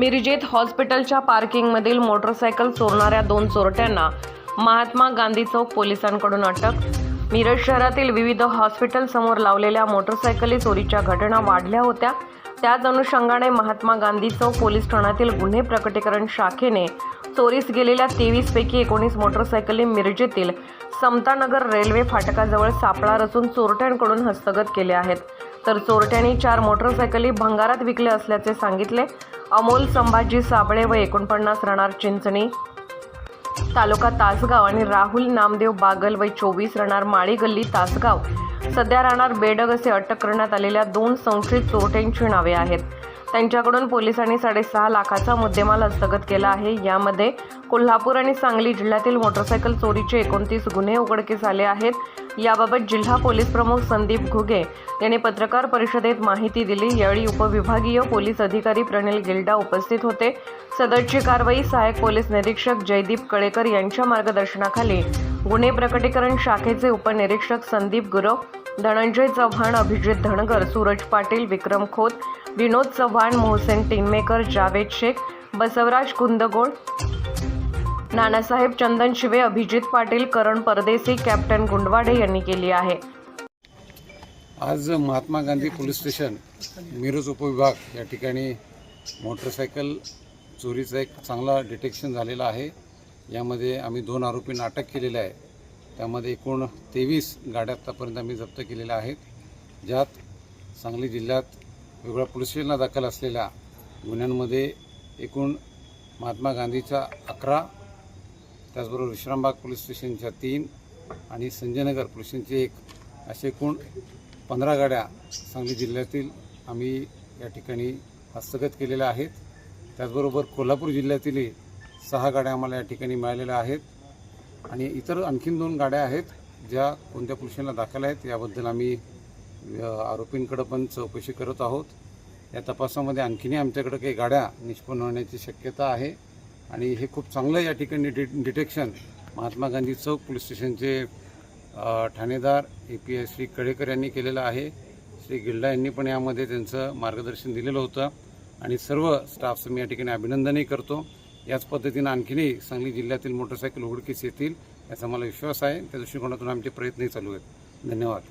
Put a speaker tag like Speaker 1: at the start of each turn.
Speaker 1: मिरजेत हॉस्पिटलच्या पार्किंगमधील मोटरसायकल चोरणाऱ्या दोन चोरट्यांना महात्मा गांधी चौक पोलिसांकडून अटक. मिरज शहरातील विविध हॉस्पिटलसमोर लावलेल्या मोटरसायकली चोरीच्या घटना वाढल्या होत्या. त्याच अनुषंगाने महात्मा गांधी चौक पोलीस ठाण्यातील गुन्हे प्रकटीकरण शाखेने चोरीस गेलेल्या तेवीस पैकी एकोणीस मोटरसायकली मिरजेतील समतानगर रेल्वे फाटकाजवळ सापळा रचून चोरट्यांकडून हस्तगत केले आहेत. तर चोरट्यांनी चार मोटरसायकली भंगारात विकल्या असल्याचे सांगितले. अमोल संभाजी साबळे व एकोणपन्नास राहणार चिंचणी तालुका तासगाव आणि राहुल नामदेव बागल वय चोवीस राहणार माळी गल्ली तासगाव. सध्या राहणार बेडग असे अटक करण्यात आलेल्या दोन संशयित चोरट्यांची नावे आहेत. त्यांच्याकडून पोलिसांनी साडेसहा लाखाचा मुद्देमाल हस्तगत केला आहे. यामध्ये कोल्हापूर आणि सांगली जिल्ह्यातील मोटरसायकल चोरीचे एकोणतीस गुन्हे उघडकीस आले आहेत. याबाबत जिल्हा पोलीस प्रमुख संदीप घुगे यांनी पत्रकार परिषदेत माहिती दिली. यावेळी उपविभागीय पोलीस अधिकारी प्रणिल गिल्डा उपस्थित होते. सदरची कारवाई सहाय्यक पोलीस निरीक्षक जयदीप कळेकर यांच्या मार्गदर्शनाखाली गुन्हे प्रकटीकरण शाखेचे उपनिरीक्षक संदीप गुरव धनंजय चव्हाण अभिजित धनगर सूरज पाटील विक्रम खोत विनोद चव्हाण मोहसेन टीममेकर जावेद शेख बसवराज कुंदगोळ नानासाहेब चंदन शिवे अभिजित पाटील करण परदेसी कॅप्टन गुंडवाडे यांनी केली आहे.
Speaker 2: आज महात्मा गांधी पोलीस स्टेशन मिरज उपविभाग या ठिकाणी मोटरसायकल चोरीचा एक चांगला डिटेक्शन झालेला आहे. यामध्ये आम्ही दोन आरोपींना अटक केलेलं आहे. त्यामध्ये एकूण तेवीस गाड्या आत्तापर्यंत आम्ही जप्त केलेल्या आहेत. ज्यात सांगली जिल्ह्यात वेगळ्या पोलीस स्टेशनला दाखल असलेल्या गुन्ह्यांमध्ये एकूण महात्मा गांधीच्या अकरा त्याचबरोबर विश्रामबाग पोलीस स्टेशनच्या तीन आणि संजयनगर पोलीस स्टेशनची एक असे एकूण पंधरा गाड्या सांगली जिल्ह्यातील आम्ही या ठिकाणी हस्तगत केलेल्या आहेत. त्याचबरोबर कोल्हापूर जिल्ह्यातीलही सहा गाड्या आम्हाला या ठिकाणी मिळालेल्या आहेत. आणि इतर आणखीन दोन गाड्या आहेत ज्या कोणत्या पोलीस दाखल आहेत याबद्दल आम्ही आरोपींकडं पण चौकशी करत आहोत. या तपासामध्ये आणखीनही आमच्याकडं काही गाड्या निष्पन्न होण्याची शक्यता आहे. आणि हे खूप चांगलं या ठिकाणी डि डिटेक्शन. महात्मा गांधी चौक पोलीस स्टेशनचे ठाणेदार A P S Shri Kadekar यांनी केलेलं आहे. श्री गिल्डा यांनी पण यामध्ये त्यांचं मार्गदर्शन दिलेलं होतं. आणि सर्व स्टाफचं मी या ठिकाणी अभिनंदनही करतो. याच पद्धतीनं आणखीनही सांगली जिल्ह्यातील मोटरसायकल उघडकीस येतील याचा मला विश्वास आहे. त्या दृष्टिकोनातून आमचे प्रयत्नही चालू आहेत. धन्यवाद.